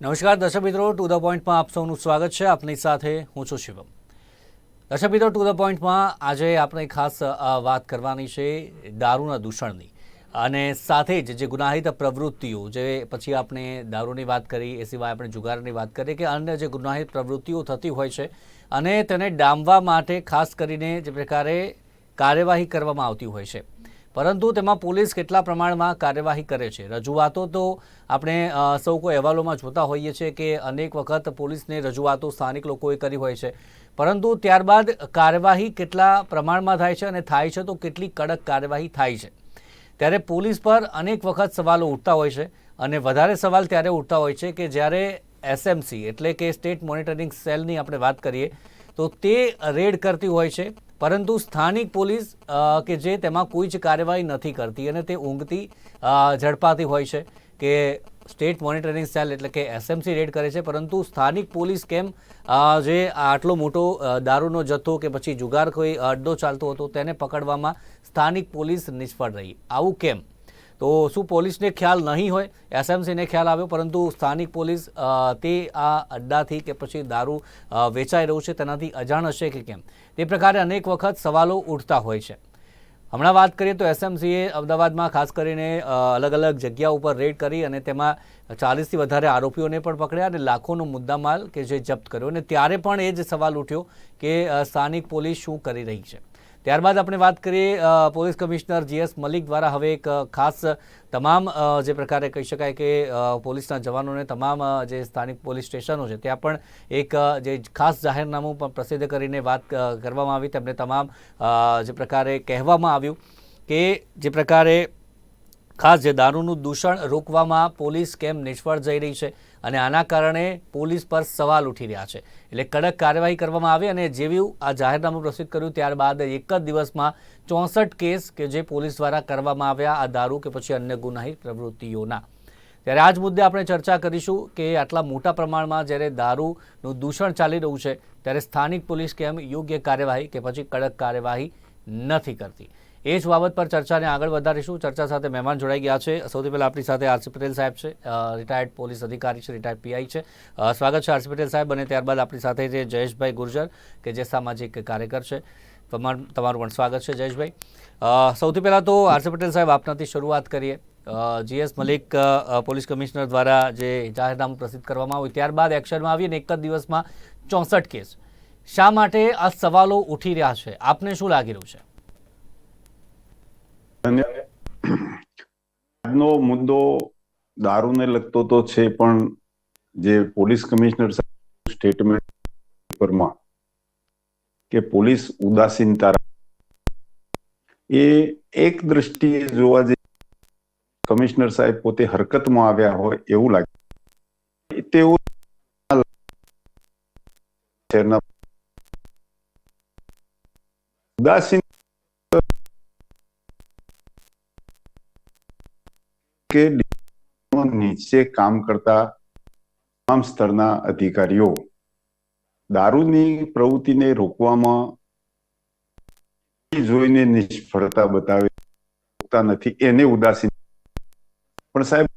નમસ્કાર દર્શક મિત્રો ટુ ધ પોઈન્ટમાં આપ સૌનું સ્વાગત છે. આપની સાથે હું છું શિવમ. દર્શક મિત્રો ટુ ધ પોઈન્ટમાં આજે આપણે ખાસ વાત કરવાની છે દારૂના દૂષણની. અને સાથે જ જે ગુનાહિત પ્રવૃત્તિઓ, જે પછી આપણે દારૂની વાત કરી, એ સિવાય આપણે જુગારની વાત કરીએ કે અન્ય જે ગુનાહિત પ્રવૃત્તિઓ થતી હોય છે, અને તેને ડામવા માટે ખાસ કરીને જે પ્રકારે કાર્યવાહી કરવામાં આવતી હોય છે. પરંતુ તેમાં પોલીસ કેટલા પ્રમાણમાં કાર્યવાહી કરે છે? રજૂઆતો તો આપણે સૌ કોઈ અહેવાલોમાં જોતા હોઈએ છીએ કે અનેક વખત પોલીસને રજૂઆતો સ્થાનિક લોકોએ કરી હોય છે. પરંતુ ત્યારબાદ કાર્યવાહી કેટલા પ્રમાણમાં થાય છે અને થાય છે તો કેટલી કડક કાર્યવાહી થાય છે? ત્યારે પોલીસ પર અનેક વખત સવાલો ઉઠતા હોય છે અને વધારે સવાલ ત્યારે ઉઠતા હોય છે કે જ્યારે એસએમસી એટલે કે સ્ટેટ મોનિટરિંગ સેલની આપણે વાત કરીએ તો તે રેડ કરતી હોય છે. પરંતુ સ્થાનિક પોલીસ કે જે તેમાં કોઈ જ કાર્યવાહી નથી કરતી અને તે ઊંઘતી ઝડપાતી હોય છે કે સ્ટેટ મોનિટરિંગ સેલ એટલે કે એસએમસી રેડ કરે છે. પરંતુ સ્થાનિક પોલીસ કેમ જે આટલો મોટો દારૂનો જથ્થો કે પછી જુગાર કોઈ અડ્ડો ચાલતો હતો તેને પકડવામાં સ્થાનિક પોલીસ નિષ્ફળ રહી. આવું કેમ? તો શું પોલીસને ખ્યાલ નહીં હોય? એસએમસીને ખ્યાલ આવ્યો, પરંતુ સ્થાનિક પોલીસ તે આ અડ્ડાથી કે પછી દારૂ વેચાઈ રહ્યું છે, તેનાથી અજાણ હશે કે કેમ? તે પ્રકારે અનેક વખત સવાલો ઉઠતા હોય છે. હમણાં વાત કરીએ તો એસએમસીએ અમદાવાદમાં ખાસ કરીને અલગ અલગ જગ્યા ઉપર રેડ કરી અને તેમાં ચાલીસથી વધારે આરોપીઓને પણ પકડ્યા અને લાખોનો મુદ્દામાલ કે જે જપ્ત કર્યો. અને ત્યારે પણ એ જ સવાલ ઉઠ્યો કે સ્થાનિક પોલીસ શું કરી રહી છે? ત્યારબાદ આપણે વાત કરીએ પોલીસ કમિશનર જીએસ મલિક દ્વારા હવે એક ખાસ તમામ જે પ્રકારે કહી શકાય કે પોલીસના જવાનોને તમામ જે સ્થાનિક પોલીસ સ્ટેશનો છે, ત્યાં પણ એક જે ખાસ જાહેરનામું પણ પ્રસિદ્ધ કરીને વાત કરવામાં આવી, તેમને તમામ જે પ્રકારે કહેવામાં આવ્યું કે જે પ્રકારે ખાસ જે દારૂનું દૂષણ રોકવામાં પોલીસ કેમ નિષ્ફળ જઈ રહી છે અને આના કારણે પોલીસ પર સવાલ ઉઠી રહ્યા છે. એટલે કડક કાર્યવાહી કરવામાં આવે અને જેવું આ જાહેરનામું પ્રસિદ્ધ કર્યું ત્યારબાદ એક જ દિવસમાં ચોસઠ કેસ કે જે પોલીસ દ્વારા કરવામાં આવ્યા, આ દારૂ કે પછી અન્ય ગુનાહિત પ્રવૃત્તિઓના. ત્યારે આ જ મુદ્દે આપણે ચર્ચા કરીશું કે આટલા મોટા પ્રમાણમાં જ્યારે દારૂનું દૂષણ ચાલી રહ્યું છે, ત્યારે સ્થાનિક પોલીસ કેમ યોગ્ય કાર્યવાહી કે પછી કડક કાર્યવાહી નથી કરતી? એ જ બાબત પર ચર્ચાને આગળ વધારીશું. ચર્ચા સાથે મહેમાન જોડાઈ ગયા છે. સૌથી પહેલાં આપણી સાથે આરસી પટેલ સાહેબ છે. રિટાયર્ડ પોલીસ અધિકારી છે રિટાયર્ડ પીઆઈ છે. સ્વાગત છે આરસી પટેલ સાહેબ અને ત્યારબાદ આપણી સાથે છે જયેશભાઈ ગુર્જર, કે જે સામાજિક કાર્યકર છે. તમાર- પણ સ્વાગત છે, જયેશભાઈ. સૌથી પહેલાં તો આરસી પટેલ સાહેબ, આપનાથી શરૂઆત કરીએ. જીએસ મલિક પોલીસ કમિશનર દ્વારા જે જાહેરનામું પ્રસિદ્ધ કરવામાં આવ્યું, ત્યારબાદ એક્શનમાં આવીને એક જ દિવસમાં ચોસઠ કેસ. શા માટે આ સવાલો ઉઠી રહ્યા છે? આપને શું લાગી રહ્યું છે? અને આજનો મુદ્દો દારૂને લગતો તો છે, પણ જે પોલીસ કમિશનર સ્ટેટમેન્ટ પરમાં કે પોલીસ ઉદાસીનતા એ એક દ્રષ્ટિએ જોવા જઈએ, કમિશનર સાહેબ પોતે હરકતમાં આવ્યા હોય એવું લાગે. તેવું ઉદાસીન કે નીચે કામ કરતા તમામ સ્તરના અધિકારીઓ દારૂની પ્રવૃત્તિને રોકવામાં જોઈને નિષ્ફળતા બતાવે નથી, એને ઉદાસીન. પણ સાહેબ,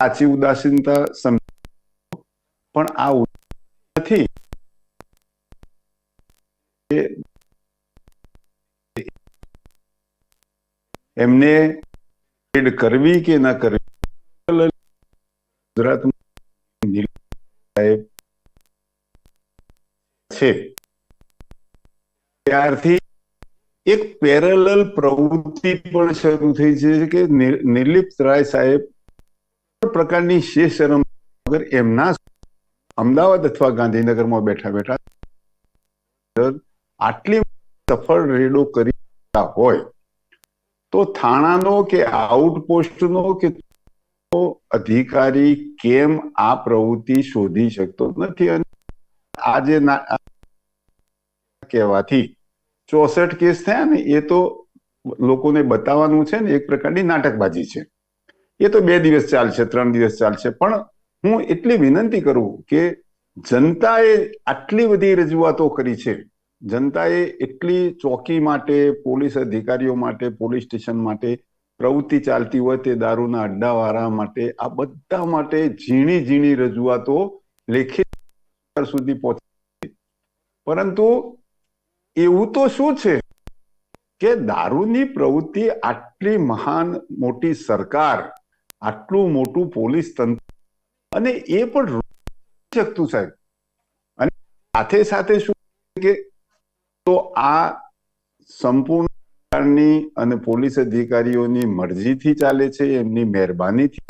સાચી ઉદાસીનતા પણ આ નથી એમને રેડ કરવી કે ના કરવી? ગુજરાત છે. ત્યારથી એક પેરેલલ પ્રવૃત્તિ પણ શરૂ થઈ છે કે નિર- નિર્લિપ્ત રાય સાહેબ પ્રકારની શેષ શરમ વગર એમના અમદાવાદ અથવા ગાંધીનગરમાં બેઠા બેઠા આટલી સફળ રેડો કરી હોય. તો થાણાનો કે આઉટપોસ્ટનો કે અધિકારી કેમ આ પ્રવૃત્તિ શોધી શકતો નથી? અને આજે કહેવાથી ચોસઠ કેસ થયા ને, એ તો લોકોને બતાવવાનું છે ને, એક પ્રકારની નાટકબાજી છે. એ તો બે દિવસ ચાલશે, ત્રણ દિવસ ચાલશે. પણ હું એટલી વિનંતી કરું કે જનતાએ આટલી બધી રજૂઆતો કરી છે જનતાએ એટલી ચોકી માટે, પોલીસ અધિકારીઓ માટે, પોલીસ સ્ટેશન માટે પ્રવૃત્તિ ચાલતી હોય તે દારૂના અડ્ડાવાળા માટે, આ બધા માટે ઝીણી ઝીણી રજૂઆતો લેખિત સુધી પહોંચી પરંતુ એવું તો શું છે કે દારૂની પ્રવૃત્તિ આટલી મહાન મોટી સરકાર, આટલું મોટું પોલીસ તંત્ર અને એ પણ શકતું સાહેબ. અને સાથે સાથે શું કે તો આ સંપૂર્ણ અને પોલીસ અધિકારીઓની મરજીથી ચાલે છે, એમની મહેરબાનીથી.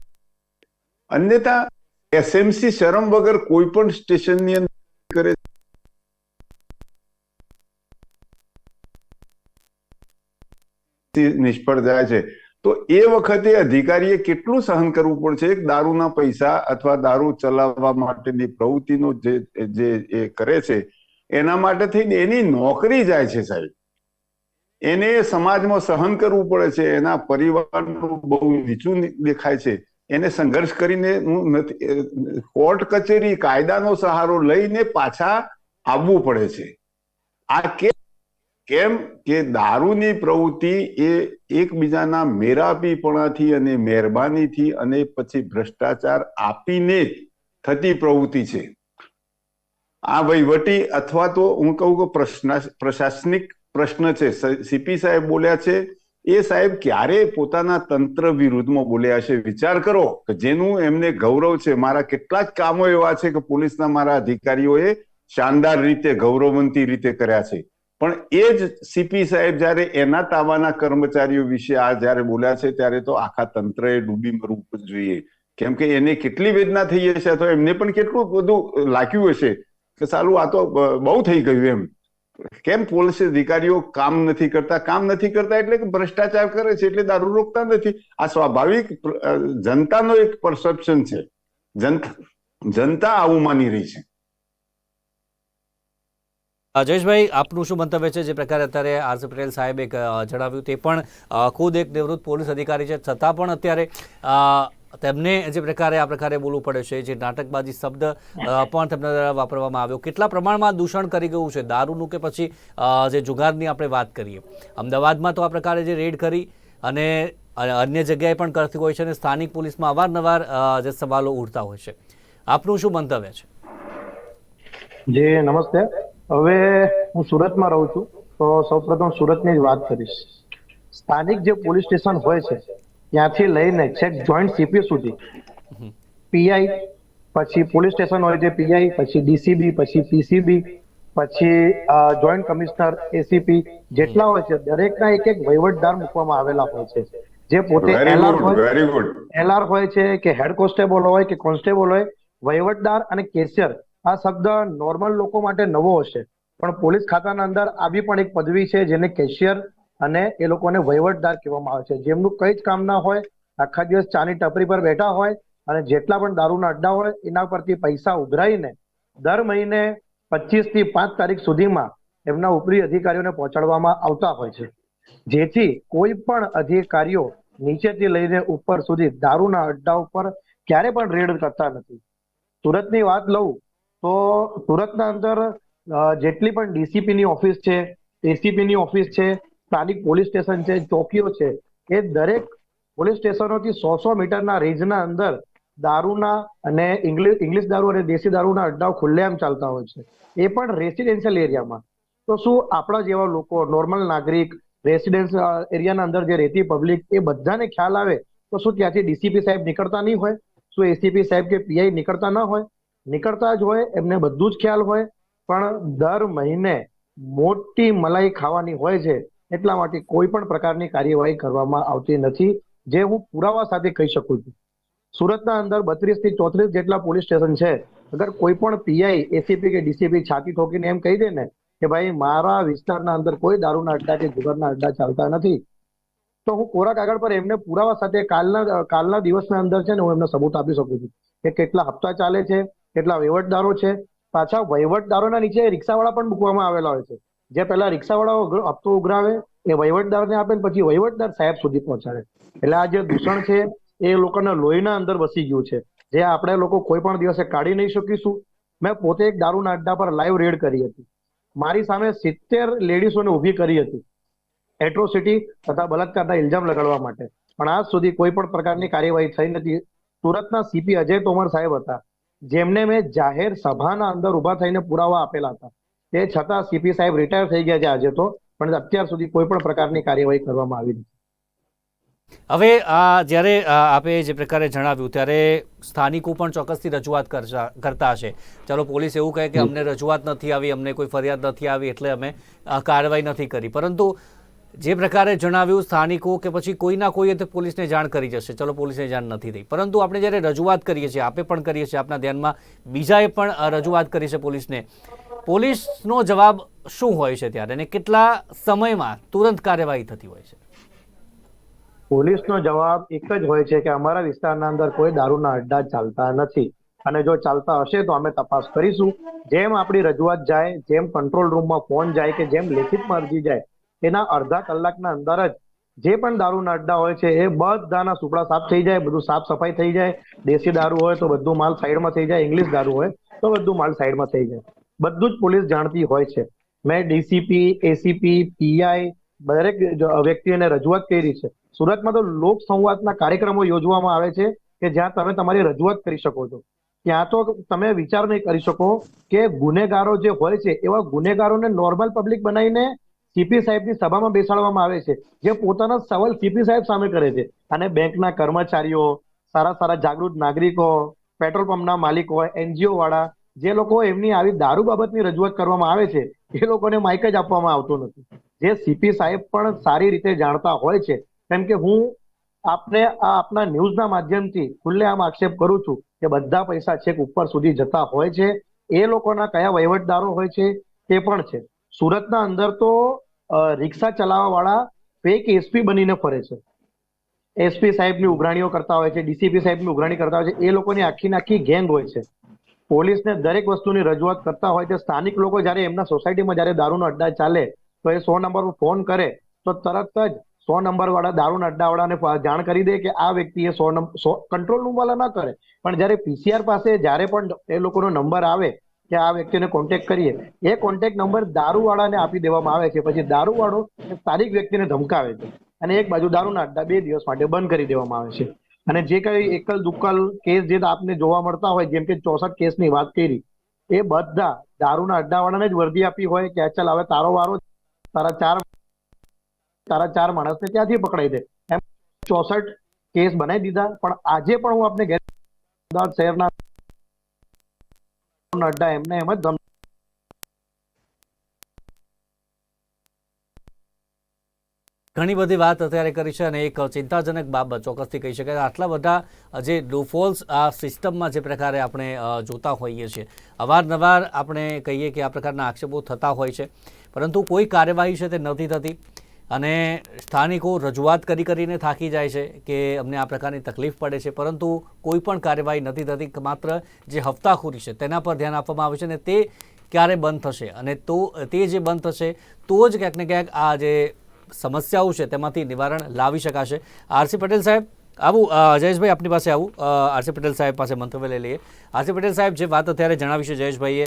અન્યથા, એસએમસી શરમ વગર કોઈ પણ સ્ટેશનની અંદર કરે નિષ્ફળ જાય છે. તો એ વખતે અધિકારીએ કેટલું સહન કરવું પડશે? એક દારૂના પૈસા અથવા દારૂ ચલાવવા માટેની પ્રવૃત્તિનો જે જે એ કરે છે એના માટે થઈને એની નોકરી જાય છે સાહેબ. એને સમાજમાં સહન કરવું પડે છે, એના પરિવારનું બહુ નીચું દેખાય છે. એને સંઘર્ષ કરીને હું નથી કોર્ટ કચેરી કાયદાનો સહારો લઈને પાછા આવવું પડે છે. આ કેમ કે દારૂની પ્રવૃત્તિ એ એકબીજાના મેરાપીપણાથી અને મહેરબાનીથી અને પછી ભ્રષ્ટાચાર આપીને થતી પ્રવૃત્તિ છે. આ વહીવટી અથવા તો હું કહું કે પ્રશ્ન, પ્રશાસનિક પ્રશ્ન છે. સીપી સાહેબ બોલ્યા છે. એ સાહેબ ક્યારે પોતાના તંત્ર વિરુદ્ધમાં બોલ્યા છે? વિચાર કરો કે જેનું એમને ગૌરવ છે. મારા કેટલા જ કામો એવા છે કે પોલીસના મારા અધિકારીઓએ શાનદાર રીતે, ગૌરવવંતી રીતે કર્યા છે. પણ એ જ સીપી સાહેબ જયારે એના તાવાના કર્મચારીઓ વિશે આ જયારે બોલ્યા છે, ત્યારે તો આખા તંત્રએ ડૂબી મરવું જોઈએ. કેમ કે એને કેટલી વેદના થઈ હશે તો એમને પણ કેટલું બધું લાગ્યું હશે? કે સારું આ તો બહુ થઈ ગયું એમ. કેમ પોલીસ અધિકારીઓ કામ નથી કરતા? કામ નથી કરતા એટલે કે ભ્રષ્ટાચાર કરે છે એટલે દારૂ રોકતા નથી. આ સ્વાભાવિક જનતાનો એક પરસેપ્શન છે. જનતા જનતા આવું માની રહી છે. જયેશભાઈ, આપનું શું મંતવ્ય છે? જે પ્રકારે અત્યારે આર પટેલ સાહેબે જણાવ્યું તે પણ ખુદ એક નિવૃત્ત પોલીસ અધિકારી છે. છતાં પણ અત્યારે તેમને જે પ્રકારે આ પ્રકારે બોલવું પડે છે, જે નાટકબાજી શબ્દ પણ તેમના દ્વારા વાપરવામાં આવ્યો, કેટલા પ્રમાણમાં દૂષણ કરી ગયું છે, દારૂનું કે પછી જે જુગારની આપણે વાત કરીએ. અમદાવાદમાં તો આ પ્રકારે જે રેડ કરી અને અન્ય જગ્યાએ પણ કરતી હોય છે અને સ્થાનિક પોલીસમાં અવારનવાર જે સવાલો ઉઠતા હોય છે. આપનું શું મંતવ્ય છે? જી, નમસ્તે. હવે હું સુરતમાં રહું છું, તો સૌપ્રથમ સુરતની જ વાત કરીશ. સ્થાનિક જે પોલીસ સ્ટેશન હોય છે ત્યાંથી લઈને છેક જોઈન્ટ સીપી સુધી. પીઆઈ પછી પોલીસ સ્ટેશન હોય છે પીઆઈ પછી ડીસીબી પછી પીસીબી પછી જોઈન્ટ કમિશનર એસીપી જેટલા હોય છે દરેકના એક એક વહીવટદાર મૂકવામાં આવેલા હોય છે. જે પોતે એલઆર હોય એલઆર હોય છે કે હેડ કોન્સ્ટેબલ હોય કે કોન્સ્ટેબલ હોય વહીવટદાર અને કેશિયર. આ શબ્દ નોર્મલ લોકો માટે નવો હશે. પણ પોલીસ ખાતાના અંદર આવી પણ એક પદવી છે જેને કેશિયર અને એ લોકોને વહીવટદાર કહેવામાં આવે છે. જેમનું કઈ જ કામ ના હોય, આખા દિવસ ચાની ટપરી પર બેઠા હોય અને જેટલા પણ દારૂના અડ્ડા હોય, એના પરથી પૈસા ઉઘરાઈને દર મહિને પચીસથી પાંચ તારીખ સુધીમાં એમના ઉપરી અધિકારીઓને પહોંચાડવામાં આવતા હોય છે. જેથી કોઈ પણ અધિકારીઓ નીચેથી લઈને ઉપર સુધી દારૂના અડ્ડા ઉપર ક્યારે પણ રેડ કરતા નથી. સુરતની વાત લઉં તો સુરતના અંદર જેટલી પણ ડીસીપી ની ઓફિસ છે એસીપી ની ઓફિસ છે સ્થાનિક પોલીસ સ્ટેશન છે, ચોકીઓ છે, એ દરેક પોલીસ સ્ટેશનોથી સો સો મીટરના રેન્જના અંદર દારૂના અને ઇંગ્લિશ ઇંગ્લિશ દારૂ અને દેશી દારૂના અડ્ડાઓ ખુલ્લેઆમ ચાલતા હોય છે. એ પણ રેસિડેન્શિયલ એરિયામાં. તો શું આપણા જેવા લોકો, નોર્મલ નાગરિક, રેસિડેન્સ એરિયાના અંદર જે રહેતી પબ્લિક, એ બધાને ખ્યાલ આવે તો શું ત્યાંથી ડીસીપી સાહેબ નીકળતા નહીં હોય? શું એસીપી સાહેબ કે પીઆઈ નીકળતા ન હોય? નીકળતા જ હોય, એમને બધું જ ખ્યાલ હોય, પણ દર મહિને મોટી મલાઈ ખાવાની હોય છે એટલા માટે કોઈ પણ પ્રકારની કાર્યવાહી કરવામાં આવતી નથી, જે હું પુરાવા સાથે કહી શકું છું. સુરતના અંદર બત્રીસથી ચોત્રીસ જેટલા પોલીસ સ્ટેશન છે. અગર કોઈ પણ પીઆઈ, એસીપી કે ડીસીપી છાતી ઠોકીને એમ કહી દે ને કે ભાઈ મારા વિસ્તારના અંદર કોઈ દારૂના અડ્ડા કે જુગારના અડ્ડા ચાલતા નથી, તો હું કોરા કાગળ પર એમને પુરાવા સાથે કાલના કાલના દિવસના અંદર છે ને હું એમને સબૂત આપી શકું છું કે કેટલા હપ્તા ચાલે છે, કેટલા વહીવટદારો છે. પાછા વહીવટદારોના નીચે રિક્ષાવાળા પણ મૂકવામાં આવેલા હોય છે. જે પહેલા રિક્ષાવાળાઓ હપ્તો ઉઘરાવે, એ વહીવટદારને આપે ને પછી વહીવટદાર સાહેબ સુધી પહોંચાડે. એટલે આ જે દૂષણ છે, એ લોકોના લોહીના અંદર વસી ગયું છે. જે આપણે લોકો કોઈ પણ દિવસે કાઢી નહીં શકીશું. મેં પોતે એક દારૂના અડ્ડા પર લાઈવ રેડ કરી હતી. મારી સામે સિત્તેર લેડીઝોને ઊભી કરી હતી. એટ્રોસિટી તથા બલાત્કારના ઇલ્ઝામ લગાડવા માટે. પણ આજ સુધી કોઈ પણ પ્રકારની કાર્યવાહી થઈ નથી. સુરતના સીપી અજય તોમર સાહેબ હતા. જેમને મેં જાહેર સભાના અંદર ઊભા થઈને પુરાવા આપેલા હતા. તે છતાં સીપી સાહેબ રિટાયર થઈ ગયા છે આજે તો, પણ અત્યાર સુધી કોઈ પણ પ્રકારની કાર્યવાહી કરવામાં આવી નથી. હવે આ જ્યારે આપે જે પ્રકારે જણાવ્યું, ત્યારે સ્થાનિકો પણ ચોક્કસથી રજૂઆત કરતા હશે. ચાલો, પોલીસ એવું કહે કે અમને રજૂઆત નથી આવી, અમને કોઈ ફરિયાદ નથી આવી, એટલે અમે કાર્યવાહી નથી કરી. પરંતુ જે પ્રકારે જણાવ્યું, સ્થાનિકો કે પછી કોઈના કોઈએ તો પોલીસને જાણ કરી જશે. ચલો, પોલીસને જાણ નથી થઈ. પરંતુ આપણે જ્યારે રજૂઆત કરીએ છીએ, આપે પણ કરીએ છીએ, આપના ધ્યાનમાં બીજાએ પણ રજૂઆત કરી છે પોલીસને. પોલીસનો જવાબ શું હોય છે ત્યારે અને કેટલા સમયમાં તુરંત કાર્યવાહી થતી હોય છે? પોલીસનો જવાબ એક જ હોય છે કે અમારા વિસ્તારના અંદર કોઈ દારૂના અડ્ડા ચાલતા નથી. અને જો ચાલતા હશે તો અમે તપાસ કરીશું. જેમ આપણી રજૂઆત જાય, જેમ કંટ્રોલ રૂમમાં ફોન જાય કે જેમ લેખિતમાં અરજી જાય એના અડધા કલાકના અંદર જ જે પણ દારૂના અડ્ડા હોય છે એ બધાના સુપડા સાફ થઈ જાય, બધું સાફ સફાઈ થઈ જાય. દેશી દારૂ હોય તો બધું માલ સાઈડમાં થઈ જાય, ઇંગ્લિશ દારૂ હોય તો બધું માલ સાઈડમાં થઈ જાય. બધું જ પોલીસ જાણતી હોય છે. મેં ડીસીપી, એસીપી, પીઆઈ દરેક વ્યક્તિને રજૂઆત કરી છે. સુરતમાં તો લોક સંવાદના કાર્યક્રમો યોજવામાં આવે છે કે જ્યાં તમે તમારી રજૂઆત કરી શકો છો. ત્યાં તો તમે વિચાર નહીં કરી શકો કે ગુનેગારો જે હોય છે, એવા ગુનેગારોને નોર્મલ પબ્લિક બનાવીને સીપી સાહેબની સભામાં બેસાડવામાં આવે છે, જે પોતાના સવાલ સીપી સાહેબ સામે કરે છે. અને બેંકના કર્મચારીઓ, સારા સારા જાગૃત નાગરિકો, પેટ્રોલ પંપના માલિકો હોય, એનજીઓ વાળા જે લોકો એમની આવી દારૂ બાબતની રજૂઆત કરવામાં આવે છે, એ લોકોને માઇક જ આપવામાં આવતો નથી. જે સીપી સાહેબ પણ સારી રીતે જાણતા હોય છે, કેમ કે હું આપને આ આપના ન્યૂઝના માધ્યમથી ખુલ્લેઆમ આક્ષેપ કરું છું કે બધા પૈસા છેક ઉપર સુધી જતા હોય છે, એ લોકોના કયા વહીવટદારો હોય છે, તે પણ છે. સુરતના અંદર તો રિક્ષા ચલાવવા વાળા ફેક એસપી બનીને ફરે છે. એસપી સાહેબની ઉઘરાણીઓ કરતા હોય છે ડીસીપી સાહેબની ઉઘરાણી કરતા હોય છે, એ લોકોની આખી આખી ગેંગ હોય છે. પોલીસને દરેક વસ્તુની રજૂઆત કરતા હોય છે. સ્થાનિક લોકો જ્યારે એમના સોસાયટીમાં જ્યારે દારૂનો અડ્ડા ચાલે, તો એ સો નંબર પર ફોન કરે, તો તરત જ સો નંબર વાળા દારૂના અડ્ડા વાળાને જાણ કરી દે કે આ વ્યક્તિએ સો નંબર સો, કંટ્રોલ રૂમ વાળા ના કરે. પણ જ્યારે પીસીઆર પાસે જ્યારે પણ એ લોકોનો નંબર આવે કે આ વ્યક્તિને કોન્ટેક્ટ કરીએ, એ કોન્ટેક્ટ નંબર દારૂવાળાને આપી દેવામાં આવે છે. પછી દારૂવાળો સ્થાનિક વ્યક્તિને ધમકાવે છે. અને એક બાજુ દારૂના અડ્ડા બે દિવસ માટે બંધ કરી દેવામાં આવે છે. અને જે કઈ એકલ દુકલ કેસ જે આપને જોવા મળતા હોય, જેમ કે ચોસઠ કેસની વાત કરી, એ બધા દારૂના અડ્ડાવાળાને જ વર્દી આપી હોય, કે ચાલ હવે તારો વારો તારા ચાર તારા ચાર માણસને ત્યાંથી પકડાઈ દે. એમ ચોસઠ કેસ બનાવી દીધા. પણ આજે પણ હું આપને અમદાવાદ શહેરના અડ્ડા એમને એમ જ ઘણી બધી વાત અત્યારે કરી છે અને એક ચિંતાજનક બાબત ચોક્કસથી કહી શકાય. આટલા બધા જે ડોફોલ્સ આ સિસ્ટમમાં જે પ્રકારે આપણે જોતા હોઈએ છીએ. અવારનવાર આપણે કહીએ કે આ પ્રકારના આક્ષેપો થતા હોય છે. પરંતુ કોઈ કાર્યવાહી છે તે નથી થતી અને સ્થાનિકો રજૂઆત કરી કરીને થાકી જાય છે કે અમને આ પ્રકારની તકલીફ પડે છે. પરંતુ કોઈ પણ કાર્યવાહી નથી થતી માત્ર જે હપ્તાખોરી છે તેના પર ધ્યાન આપવામાં આવે છે અને તે ક્યારે બંધ થશે? અને તો, તે જે બંધ થશે, તો જ ક્યાંક ને ક્યાંક આ જે સમસ્યાઓ છે તેમાંથી નિવારણ લાવી શકાશે. આરસી પટેલ સાહેબ, આવું જયેશભાઈ આપની પાસે આવું. આરસી પટેલ સાહેબ પાસે મંતવ્ય લઈ લઈએ. આરસી પટેલ સાહેબ, જે વાત અત્યારે જણાવી છે જયેશભાઈએ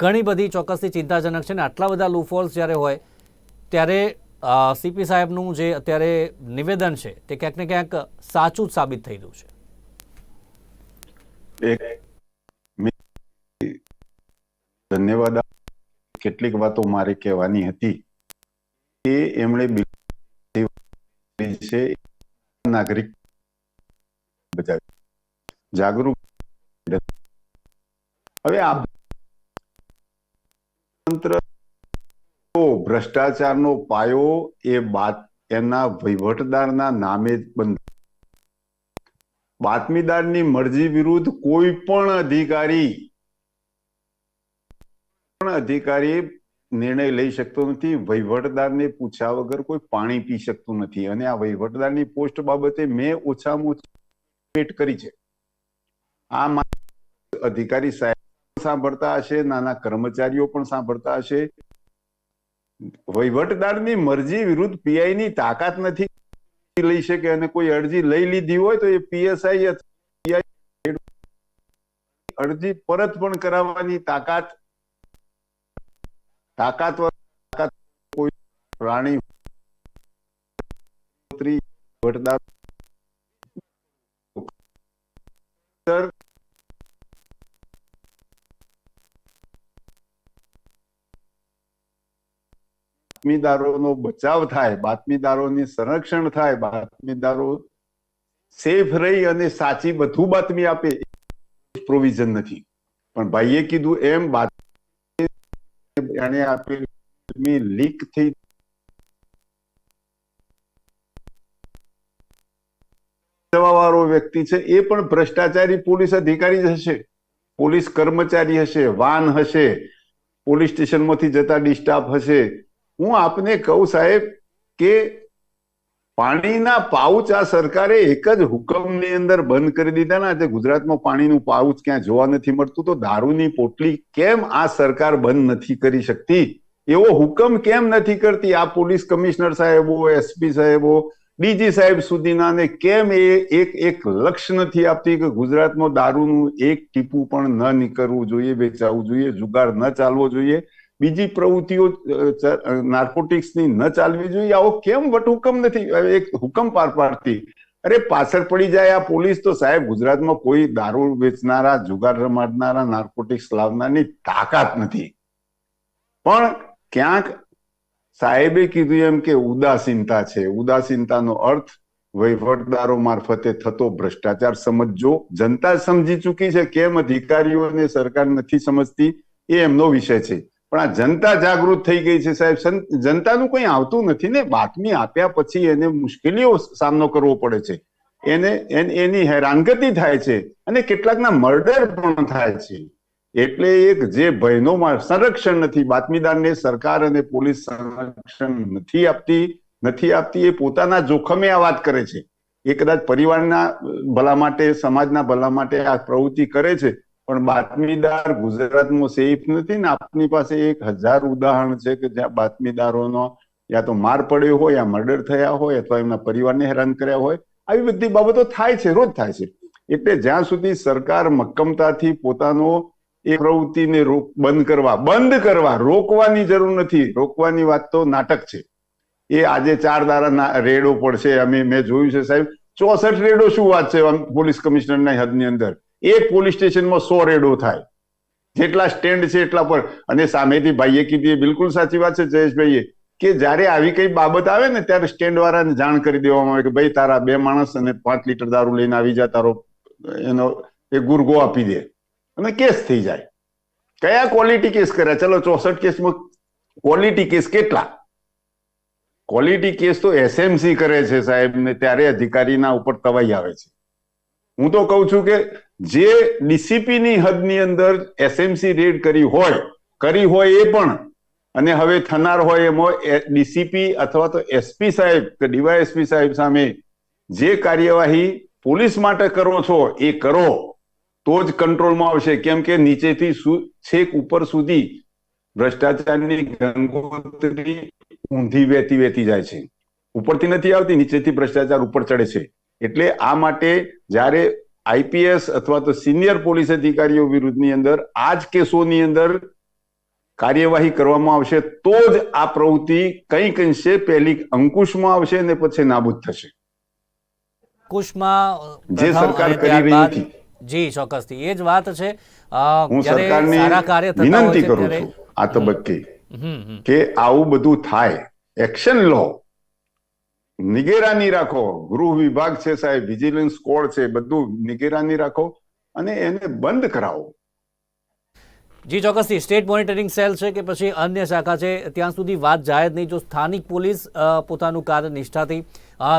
ઘણી બધી ચોક્કસથી ચિંતાજનક છે ને આટલા બધા લૂફોલ્સ જ્યારે હોય, ત્યારે સીપી સાહેબનું જે અત્યારે નિવેદન છે તે ક્યાંક ને ક્યાંક સાચું જ સાબિત થઈ રહ્યું છે. ધન્યવાદ. કેટલીક વાતો મારે કહેવાની હતી. એ એમણે છે નાગરિક જાગૃત હવે આ તંત્ર ભ્રષ્ટાચારનો પાયો એ બાત એના વહીવટદારના નામે બંધ બાતમીદારની મરજી વિરુદ્ધ કોઈ પણ અધિકારી પણ અધિકારી નિર્ણય લઈ શકતો નથી, વહીવટદારને પૂછ્યા વગર કોઈ પાણી પી શકતું નથી. અને આ વહીવટદારની પોસ્ટ બાબતે મેં ઓછામાં ઓછી કરી છે. આ અધિકારી સાહેબ સાંભળતા હશે, નાના કર્મચારીઓ પણ સાંભળતા હશે. વહીવટદારની મરજી વિરુદ્ધ પીઆઈ ની તાકાત નથી લઈ શકે અને કોઈ અરજી લઈ લીધી હોય તો એ પીએસઆઈ અથવા અરજી પરત પણ કરાવવાની તાકાત તાકાત તાકાત કોઈ પ્રાણી સર, બાતમીદારોનો બચાવ થાય બાતમીદારોની સંરક્ષણ થાય બાતમીદારો સેફ રહી અને સાચી બધું બાતમી આપે પ્રોવિઝન નથી. પણ ભાઈએ કીધું એમ બાતમી એને આપેલી લીક થઈ જવાવાળો વ્યક્તિ છે એ પણ ભ્રષ્ટાચારી પોલીસ અધિકારી જ હશે પોલીસ કર્મચારી હશે વાન હશે પોલીસ સ્ટેશનમાંથી જતા ડિસ્ટાફ હશે હું આપને કહું સાહેબ કે પાણીના પાઉચ આ સરકારે એક જ હુકમની અંદર બંધ કરી દીધા ને. આજે ગુજરાતમાં પાણીનું પાઉચ ક્યાં જોવા નથી મળતું તો દારૂની પોટલી કેમ આ સરકાર બંધ નથી કરી શકતી? એવો હુકમ કેમ નથી કરતી? આ પોલીસ કમિશનર સાહેબો એસપી સાહેબો ડીજી સાહેબ સુધીના ને કેમ એ એક એક લક્ષ્ય નથી આપતી કે ગુજરાતમાં દારૂનું એક ટીપું પણ ન નીકળવું જોઈએ, વેચાવું જોઈએ, જુગાર ન ચાલવો જોઈએ? બીજી પ્રવૃત્તિઓ નાર્કોટિક્સની ન ચાલવી જોઈએ. આવો કેમ વટહુકમ નથી? એક હુકમ પાર પાડતી. અરે, પાછળ પડી જાય આ પોલીસ તો સાહેબ ગુજરાતમાં કોઈ દારૂ વેચનારા, જુગાર રમાડનારા, નાર્કોટિક્સ લાવનારની તાકાત નથી. પણ ક્યાંક સાહેબે કીધું એમ કે ઉદાસીનતા છે. ઉદાસીનતાનો અર્થ વહીવટદારો મારફતે થતો ભ્રષ્ટાચાર સમજજો. જનતા સમજી ચૂકી છે. કેમ અધિકારીઓને સરકાર નથી સમજતી? એ એમનો વિષય છે. પણ આ જનતા જાગૃત થઈ ગઈ છે સાહેબ. જનતાનું કંઈ આવતું નથી ને? બાતમી આપ્યા પછી એને મુશ્કેલીઓ સામનો કરવો પડે છે. એન- એની હેરાનગતિ થાય છે અને કેટલાકના મર્ડર પણ થાય છે. એટલે એક જે ભયનો સંરક્ષણ નથી, બાતમીદારને સરકાર અને પોલીસ સંરક્ષણ નથી આપતી નથી આપતી, એ પોતાના જોખમે આ વાત કરે છે. એ કદાચ પરિવારના ભલા માટે, સમાજના ભલા માટે આ પ્રવૃત્તિ કરે છે. પણ બાતમીદાર ગુજરાતમાં સેફ નથી ને આપની પાસે એક હજાર ઉદાહરણ છે કે જ્યાં બાતમીદારોનો યા તો માર પડ્યો હોય, યા મર્ડર થયા હોય, અથવા એમના પરિવારને હેરાન કર્યા હોય, આવી બધી બાબતો થાય છે, રોજ થાય છે. એટલે જ્યાં સુધી સરકાર મક્કમતાથી પોતાનો એ પ્રવૃત્તિને રોક, બંધ કરવા બંધ કરવા, રોકવાની જરૂર નથી. રોકવાની વાત તો નાટક છે. એ આજે ચાર દારા રેડો પડશે. અમે, મેં જોયું છે સાહેબ, ચોસઠ રેડો શું વાત છે પોલીસ કમિશનરના હદની અંદર. એક પોલીસ સ્ટેશનમાં સો રેડો થાય. જેટલા સ્ટેન્ડ છે એટલા પર. અને સામેથી ભાઈએ કીધી, એ બિલકુલ સાચી વાત છે જયેશભાઈએ, કે જ્યારે આવી કઈ બાબત આવે ને, ત્યારે સ્ટેન્ડ વાળાને જાણ કરી દેવામાં આવે કે, ભાઈ, તારા બે માણસ અને પાંચ લીટર દારૂ લઈને આવી જા, તારો, એનો, એ ગુરગો આપી દે. અને કેસ થઈ જાય. કયા ક્વોલિટી કેસ કર્યા? ચલો, ચોસઠ કેસમાં ક્વોલિટી કેસ કેટલા? ક્વોલિટી કેસ તો એસએમસી કરે છે સાહેબ ને, ત્યારે અધિકારીના ઉપર તવાઈ આવે છે. હું તો કહું છું કે જે ડીસીપી ની હદની અંદર એસએમસી રેડ કરી હોય કરી હોય એ પણ, અને હવે થનાર હોય એમાં ડીસીપી અથવા તો એસપી સાહેબ કે ડીવાયએસપી સાહેબ સામે જે કાર્યવાહી પોલીસ માટે કરો છો એ કરો, તો જ કંટ્રોલમાં આવશે. કેમ કે નીચેથી છેક ઉપર સુધી ભ્રષ્ટાચારની ગંગોત્રી ઊંધી વહેતી વહેતી જાય છે. ઉપરથી નથી આવતી, નીચેથી ભ્રષ્ટાચાર ઉપર ચડે છે. એટલે આ માટે જ્યારે આઈપીએસ અથવા તો સિનિયર પોલીસ અધિકારીઓ વિરુદ્ધની અંદર આ જ કેસોની અંદર કાર્યવાહી કરવામાં આવશે તો જ આ પ્રવૃત્તિ કંઈક અંશે પહેલી અંકુશમાં આવશે અને પછી નાબૂદ થશે. કુશમાં જે સરકાર કરી રહી હતી જી ચોક્કસથી. એ જ વાત છે. હું સરકારને વિનંતી કરું છું આ તબક્કે. કે આવું બધું થાય. એક્શન લો. નિગેરાની રાખો. ગૃહ વિભાગ છે સાહેબ વિજિલન્સ કોડ છે બધું નિગેરાની રાખો અને એને બંધ કરાવો. જી ચોક્કસથી. સ્ટેટ મોનિટરિંગ સેલ છે કે પછી અન્ય શાખા છે ત્યાં સુધી વાત જાય જ નહીં. જો સ્થાનિક પોલીસ પોતાનું કાર્ય નિષ્ઠાથી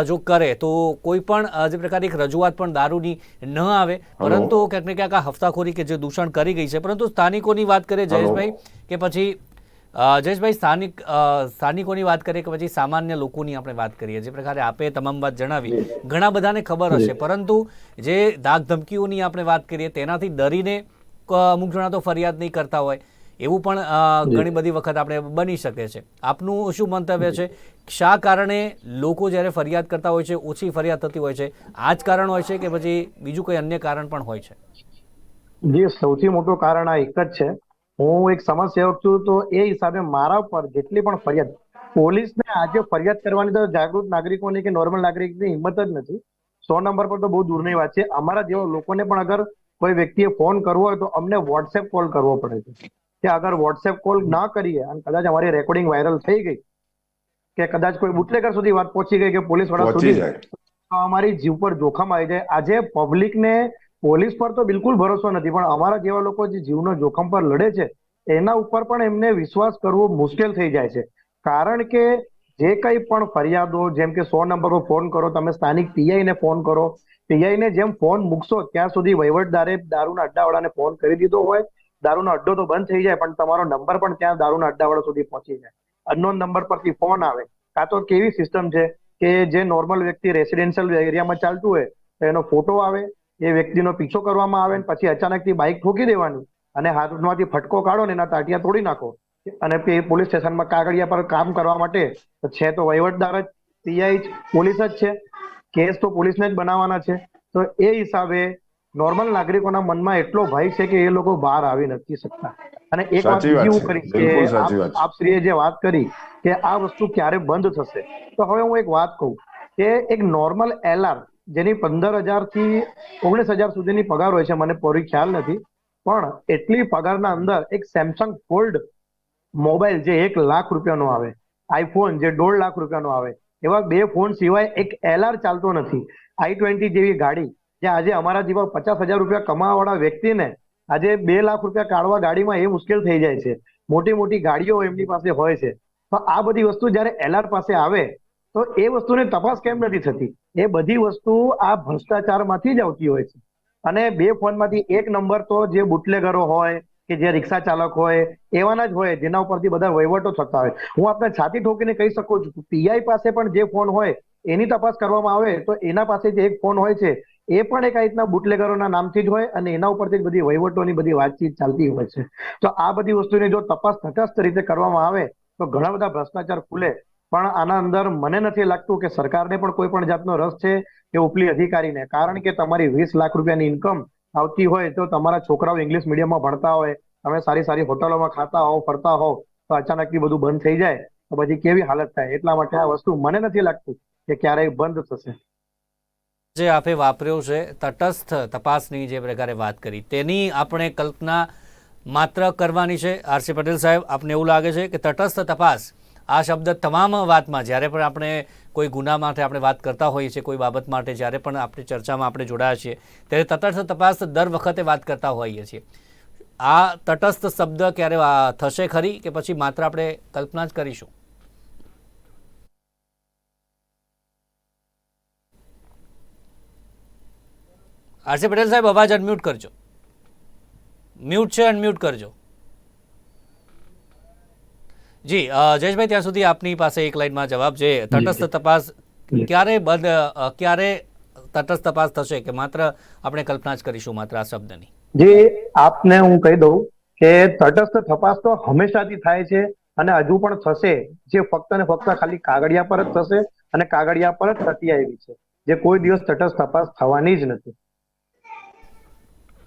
જો કરે તો કોઈ પણ જે પ્રકારની એક રજૂઆત પણ દારૂની ન આવે. પરંતુ ક્યાંક ને ક્યાંક આ હફતાખોરી કે જે દૂષણ કરી ગઈ છે પરંતુ સ્થાનિકોની વાત કરીએ જયેશભાઈ કે પછી જયેશભાઈ સ્થાનિક સ્થાનિકોની વાત કરીએ કે પછી સામાન્ય લોકોની આપણે વાત કરીએ જે પ્રકારે આપે તમામ વાત જણાવી. ઘણા બધાને ખબર હશે પરંતુ જે ધાક ધમકીઓની આપણે વાત કરીએ તેનાથી ડરીને અમુક જણા તો ફરિયાદ નહીં કરતા હોય. એવું પણ ઘણી બધી વખત આપણે બની શકે છે. આપનું શું મંતવ્ય છે? શા કારણે લોકો જ્યારે ફરિયાદ કરતા હોય છે ઓછી ફરિયાદ થતી હોય છે? આ જ કારણ હોય છે કે પછી બીજું કોઈ અન્ય કારણ પણ હોય છે? જે સૌથી મોટું કારણ આ એક જ છે. હું એક સમાજ સેવક છું તો એ હિસાબે મારા પર જેટલી પણ ફરિયાદ પોલીસને આજે ફરિયાદ કરવાની તો જાગૃત નાગરિકોની કે નોર્મલ નાગરિકની હિંમત જ નથી. સો નંબર પર તો બહુ દૂરની વાત છે. અમારા જેવા લોકોને પણ અગર કોઈ વ્યક્તિએ ફોન કરવો હોય તો અમને વોટ્સએપ કોલ કરવો પડે છે. કે અગર વોટ્સએપ કોલ ના કરીએ અને કદાચ અમારી રેકોર્ડિંગ વાયરલ થઈ ગઈ કે કદાચ કોઈ બુટલેકર સુધી વાત પહોંચી ગઈ કે પોલીસવાળા સુધી જાય. તો અમારી જીવ પર જોખમ આવી જાય. આજે પબ્લિકને પોલીસ પર તો બિલકુલ ભરોસો નથી, પણ અમારા જેવા લોકો જે જીવનો જોખમ પર લડે છે, એના ઉપર પણ એમને વિશ્વાસ કરવો મુશ્કેલ થઈ જાય છે. કારણ કે જે કંઈ પણ ફરિયાદો, જેમ કે સો નંબર પર ફોન કરો, તમે સ્થાનિક પીઆઈ ને ફોન કરો પીઆઈ ને જેમ ફોન મૂકશો, ત્યાં સુધી વહીવટદારે દારૂના અડ્ડાવાળાને ફોન કરી દીધો હોય, દારૂનો અડ્ડો તો બંધ થઈ જાય, પણ તમારો નંબર પણ ત્યાં દારૂના અડ્ડાવાળા સુધી પહોંચી જાય. અનનોન નંબર પરથી ફોન આવે. કાં તો કેવી સિસ્ટમ છે કે જે નોર્મલ વ્યક્તિ રેસિડેન્શિયલ એરિયામાં ચાલતું હોય, તો એનો ફોટો આવે એ વ્યક્તિનો પીછો કરવામાં આવે ને પછી અચાનકથી બાઇક ઠોકી દેવાની અને હાથમાંથી ફટકો કાઢો ને એના તાટિયા તોડી નાખો. અને તે પોલીસ સ્ટેશનમાં કાગળિયા પર કામ કરવા માટે છે તો વહીવટદાર જ પીઆઈ જ પોલીસ જ છે. કેસ તો પોલીસને જ બનાવવાના છે. તો એ હિસાબે નોર્મલ નાગરિકોના મનમાં એટલો ભય છે કે એ લોકો બહાર આવી નથી શકતા. અને એક વાત બીજી હું છે. કે આપ- છે. આપ શ્રીએ જે વાત કરી કે આ વસ્તુ ક્યારે બંધ થશે? તો હવે હું એક વાત કહું કે એક નોર્મલ એલઆર જેની પંદર હજારથી ઓગણીસ હજાર સુધીની પગાર હોય છે, મને પૂરી ખ્યાલ નથી. પણ એટલી પગારના અંદર એક સેમસંગ ફોલ્ડ મોબાઈલ જે એક લાખ રૂપિયાનો આવે આઈફોન જે દોઢ લાખ રૂપિયાનો આવે, એવા બે ફોન સિવાય એક એલઆર ચાલતો નથી. આઈ ટ્વેન્ટી જેવી ગાડી, જે આજે અમારા જેવા પચાસ હજાર રૂપિયા કમાવાવાળા વ્યક્તિને આજે બે લાખ રૂપિયા કાઢવા ગાડીમાં એ મુશ્કેલ થઈ જાય છે. મોટી મોટી ગાડીઓ એમની પાસે હોય છે. તો આ બધી વસ્તુ જ્યારે એલઆર પાસે આવે, તો એ વસ્તુની તપાસ કેમ નથી થતી? એ બધી વસ્તુ આ ભ્રષ્ટાચારમાંથી જ આવતી હોય છે. અને બે ફોનમાંથી એક નંબર તો જે બુટલેગરો હોય કે જે રિક્ષા ચાલક હોય, એવાના જ હોય, જેના ઉપરથી બધા વહીવટો થતા હોય. હું આપને છાતી ઠોકીને કહી શકું છું પીઆઈ પાસે પણ જે ફોન હોય, એની તપાસ કરવામાં આવે તો એના પાસે જે એક ફોન હોય છે, એ પણ એક રીતના બુટલેગરોના નામથી જ હોય અને એના ઉપરથી જ બધી વહીવટોની બધી વાતચીત ચાલતી હોય છે. તો આ બધી વસ્તુની જો તપાસ તટસ્થ રીતે કરવામાં આવે, તો ઘણા બધા ભ્રષ્ટાચાર ખુલે. પણ આના અંદર મને નથી લાગતું કે સરકારને પણ કોઈ પણ જાતનો રસ છે કે ઉપલી અધિકારીને. કારણ કે તમારી વીસ લાખ રૂપિયાની ઇન્કમ આવતી હોય તો તમારા છોકરાઓ ઇંગ્લિશ મીડિયમમાં ભણતા હોય, તમે સારી સારી હોટલોમાં ખાતા હોવ, ફરતા હોવ, તો અચાનકથી બધું બંધ થઈ જાય, તો પછી કેવી હાલત થાય? એટલા માટે આ વસ્તુ મને નથી લાગતું કે ક્યારેય બંધ થશે. જે આપે વાપર્યો છે, તટસ્થ તપાસની જે પ્રકારે વાત કરી, તેની આપણે કલ્પના માત્ર કરવાની છે. આરસી પટેલ સાહેબ, આપને એવું લાગે છે કે તટસ્થ તપાસ આ શબ્દ તમામ વાતમાં, જ્યારે પણ આપણે કોઈ ગુના માટે આપણે વાત કરતા હોઈએ છીએ, કોઈ બાબત માટે જ્યારે પણ આપણે ચર્ચામાં આપણે જોડાયા છીએ, ત્યારે તટસ્થ તપાસ દર વખતે વાત કરતા હોઈએ છીએ. આ તટસ્થ શબ્દ ક્યારે થશે ખરી કે પછી માત્ર આપણે કલ્પના જ કરીશું? આરસી પટેલ સાહેબ, અવાજ અનમ્યુટ કરજો. મ્યુટ છે અનમ્યુટ કરજો. જી જયેશભાઈ ત્યાં સુધી આપની પાસે એક લાઈનમાં જવાબ છે. તટસ્થ તપાસ ક્યારે બંધ ક્યારે તટસ્થ તપાસ થશે કે માત્ર આપણે કલ્પના જ કરીશું માત્ર આ શબ્દની? જે આપને હું કહી દઉં કે તટસ્થ તપાસ તો હંમેશાથી થાય છે અને હજુ પણ થશે. જે ફક્ત ને ફક્ત ખાલી કાગળિયા પર જ થશે અને કાગળિયા પર જ થતી આવી છે. જે કોઈ દિવસ તટસ્થ તપાસ થવાની જ નથી.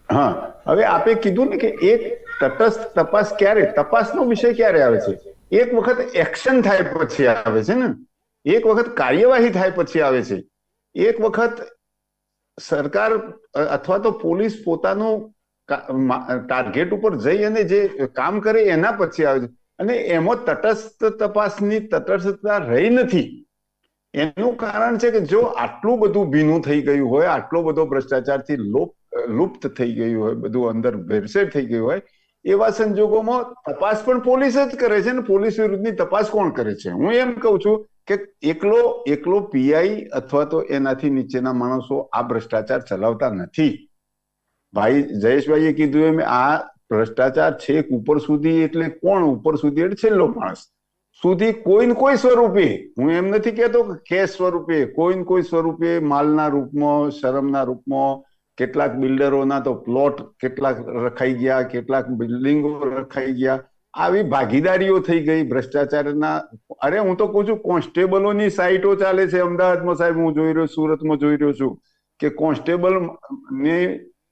હા હવે આપે કીધું ને કે એક તટસ્થ તપાસ ક્યારે? તપાસનો વિષય ક્યારે આવે છે? એક વખત એક્શન થાય પછી આવે છે ને? એક વખત કાર્યવાહી થાય પછી આવે છે. એક વખત સરકાર, અથવા તો પોલીસ પોતાનું ટાર્ગેટ ઉપર જઈ અને જે કામ કરે એના પછી આવે છે. અને એમાં તટસ્થ તપાસની તટસ્થતા રહી નથી. એનું કારણ છે કે જો આટલું બધું ભીનું થઈ ગયું હોય, આટલો બધો ભ્રષ્ટાચારથી લોપ, લુપ્ત થઈ ગયું હોય, બધું અંદર ભેળસેળ થઈ ગયું હોય એવા સંજોગોમાં તપાસ પણ પોલીસ જ કરે છે ને પોલીસ વિરુદ્ધની તપાસ કોણ કરે છે? હું એમ કહું છું કે એકલો એકલો પીઆઈ અથવા તો એનાથી નીચેના માણસો આ ભ્રષ્ટાચાર ચલાવતા નથી. ભાઈ જયેશભાઈએ કીધું એમ, આ ભ્રષ્ટાચાર છેક ઉપર સુધી એટલે કોણ ઉપર સુધી? એટલે છેલ્લો માણસ. સુધી કોઈને કોઈ સ્વરૂપે. હું એમ નથી કહેતો કે કેશ સ્વરૂપે. કોઈ ને કોઈ સ્વરૂપે માલના રૂપમાં, શરમના રૂપમાં કેટલાક બિલ્ડરોના તો પ્લોટ કેટલાક રખાઈ ગયા, કેટલાક બિલ્ડિંગો રખાઈ ગયા. આવી ભાગીદારીઓ થઈ ગઈ ભ્રષ્ટાચારના. અરે હું તો કહું છું, કોન્સ્ટેબલોની સાઇટો ચાલે છે. અમદાવાદમાં સાહેબ હું જોઈ રહ્યો સુરતમાં જોઈ રહ્યો છું કે કોન્સ્ટેબલ ને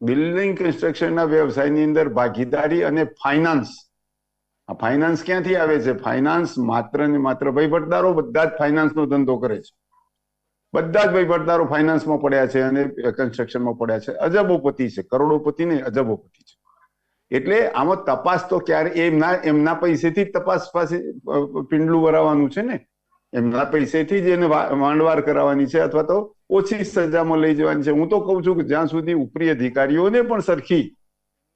બિલ્ડિંગ કન્સ્ટ્રક્શનના વ્યવસાયની અંદર ભાગીદારી અને ફાઇનાન્સ. ફાઇનાન્સ ક્યાંથી આવે છે? ફાઇનાન્સ માત્ર ને માત્ર, ભાઈ પટદારો બધા જ ફાઇનાન્સનો ધંધો કરે છે. બધા જ વહીવટદારો ફાઇનાન્સમાં પડ્યા છે અને કન્સ્ટ્રક્શનમાં પડ્યા છે. અજબોપતિ છે, કરોડોપતિ નહીં, અજબોપતિ છે. એટલે આમાં તપાસ તો ક્યારે, એમના એમના પૈસેથી જ તપાસ પાસે પિંડલું વરાવાનું છે ને? એમના પૈસેથી જ એને માંડવાર કરાવવાની છે અથવા તો ઓછી સજામાં લઈ જવાની છે. હું તો કહું છું કે જ્યાં સુધી ઉપરી અધિકારીઓને પણ સરખી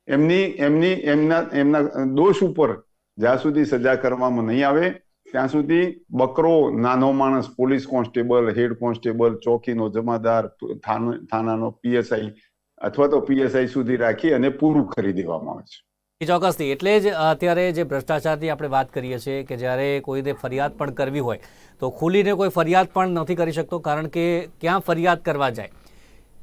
એમની એમની, એમના એમના દોષ ઉપર જ્યાં સુધી સજા કરવામાં નહીં આવે ત્યાં સુધી બકરો, નાનો માણસ, પોલીસ કોન્સ્ટેબલ, હેડ કોન્સ્ટેબલ, ચોકીનો જમાદાર, થાન- થાનાનો પીએસઆઈ અથવા તો પીએસઆઈ સુધી રાખી અને પૂરું કરી દેવામાં આવે છે. એ ચોક્કસથી. એટલે જ અત્યારે જે ભ્રષ્ટાચારની આપણે વાત કરીએ છીએ કે જ્યારે કોઈને ફરિયાદ પણ કરવી હોય, તો ખુલીને કોઈ ફરિયાદ પણ નથી કરી શકતો, કારણ કે ક્યાં ફરિયાદ કરવા જાય?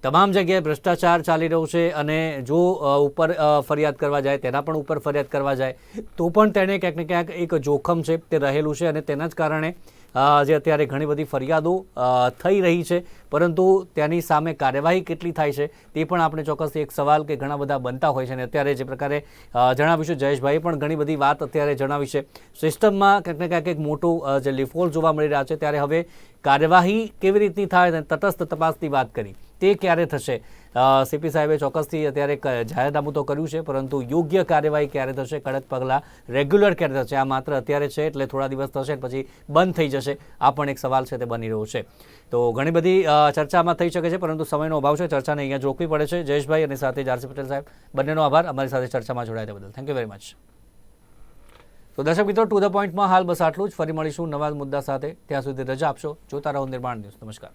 તમામ જગ્યાએ ભ્રષ્ટાચાર ચાલી રહ્યો છે અને જો ઉપર ફરિયાદ કરવા જાય, તેના પણ ઉપર ફરિયાદ કરવા જાય, તો પણ તેને ક્યાંક ને ક્યાંક એક જોખમ છે તે રહેલું છે અને તેના જ કારણે જે અત્યારે ઘણી બધી ફરિયાદો થઈ રહી છે. પરંતુ તેની સામે કાર્યવાહી કેટલી થાય છે તે પણ આપણે ચોક્કસથી એક સવાલ કે ઘણા બધા બનતા હોય છે અને અત્યારે જે પ્રકારે જણાવીશું છે જયેશભાઈ પણ ઘણી બધી વાત અત્યારે જણાવી છે. સિસ્ટમમાં ક્યાંક ને ક્યાંક એક મોટું જે લિફોલ જોવા મળી રહ્યા છે, ત્યારે હવે કાર્યવાહી કેવી રીતની થાય અને તટસ્થ તપાસની વાત કરી. તે ક્યારે થશે? સીપી સાહેબે ચોક્કસથી અત્યારે જાહેરનામું તો કર્યું છે, પરંતુ યોગ્ય કાર્યવાહી ક્યારે થશે? કડક પગલાં રેગ્યુલર ક્યારે થશે? આ માત્ર અત્યારે છે, એટલે થોડા દિવસ થશે પછી બંધ થઈ જશે. આ પણ એક સવાલ છે તે બની રહ્યો છે. તો ઘણી બધી ચર્ચામાં થઈ શકે છે, પરંતુ સમયનો અભાવ છે. ચર્ચાને અહીંયા રોકવી પડે છે. જયેશભાઈ અને સાથે જારસી પટેલ સાહેબ, બંનેનો આભાર. અમારી સાથે ચર્ચામાં જોડાયા બદલ. થેન્ક યુ વેરી મચ તો દર્શક મિત્રો ટુ ધ પોઈન્ટમાં હાલ બસ આટલું જ. ફરી મળીશું નવા મુદ્દા સાથે. ત્યાં સુધી રજા આપશો. જોતા રહો નિર્માણ ન્યૂઝ. નમસ્કાર.